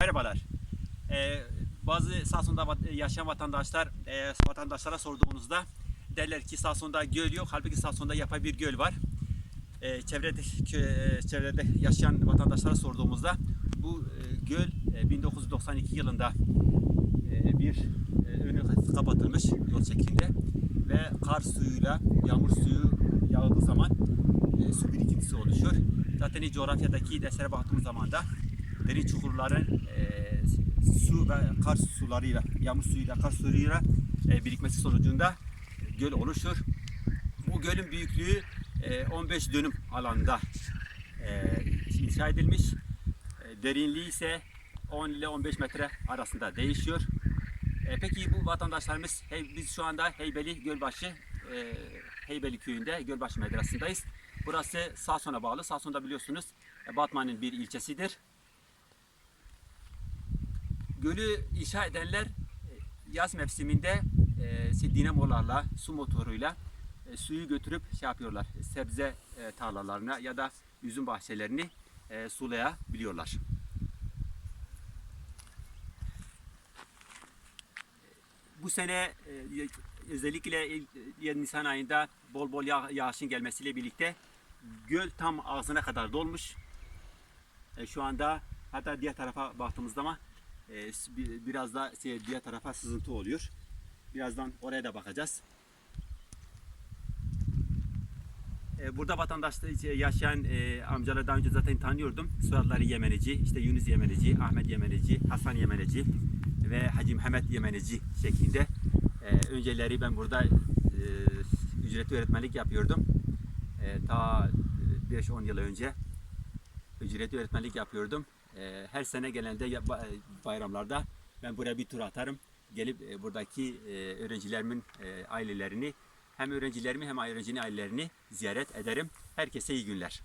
Merhabalar. Ee, bazı Samsun'da yaşayan vatandaşlar e, vatandaşlara sorduğunuzda derler ki Samsun'da göl yok. Halbuki Samsun'da yapay bir göl var. Ee, çevrede e, çevrede yaşayan vatandaşlara sorduğumuzda bu e, göl e, 1992 yılında e, bir e, önü kapatılmış yol şeklinde ve kar suyuyla yağmur suyu yağdığı zaman e, su birikintisi oluşuyor. Zaten coğrafyadaki derslere baktığımız zaman da derin çukurların e, su ve kar sularıyla, yağmur suyuyla, kar suyuyla e, birikmesi sonucunda göl oluşur. Bu gölün büyüklüğü e, 15 dönüm alanda e, inşa edilmiş. E, derinliği ise 10 ile 15 metre arasında değişiyor. E, peki bu vatandaşlarımız, hey, biz şu anda Heybeli Gölbaşı, e, Heybeli köyünde Gölbaşı Medresesi'ndeyiz. Burası Sason'a bağlı. Sason'da biliyorsunuz e, Batman'ın bir ilçesidir. Gölü inşa edenler e, yaz mevsiminde e, işte dinamolarla, su motoruyla e, suyu götürüp şey yapıyorlar. Sebze e, tarlalarına ya da üzüm bahçelerini e, sulayabiliyorlar. Bu sene e, özellikle e, Nisan ayında bol bol yağ, yağışın gelmesiyle birlikte göl tam ağzına kadar dolmuş. E, şu anda hatta diğer tarafa baktığımız zaman e, biraz da şey, diğer tarafa sızıntı oluyor. Birazdan oraya da bakacağız. E, Burada vatandaşta şey, yaşayan e, amcaları daha önce zaten tanıyordum. Soyadları Yemeneci, işte Yunus Yemeneci, Ahmet Yemeneci, Hasan Yemeneci ve Hacı Mehmet Yemeneci şeklinde. E, önceleri ben burada e, ücretli öğretmenlik yapıyordum. E, ta e, 5-10 yıl önce ücretli öğretmenlik yapıyordum. E, her sene genelde ba- bayramlarda ben buraya bir tur atarım. Gelip e, buradaki e, öğrencilerimin e, ailelerini hem öğrencilerimi hem öğrencinin ailelerini ziyaret ederim. Herkese iyi günler.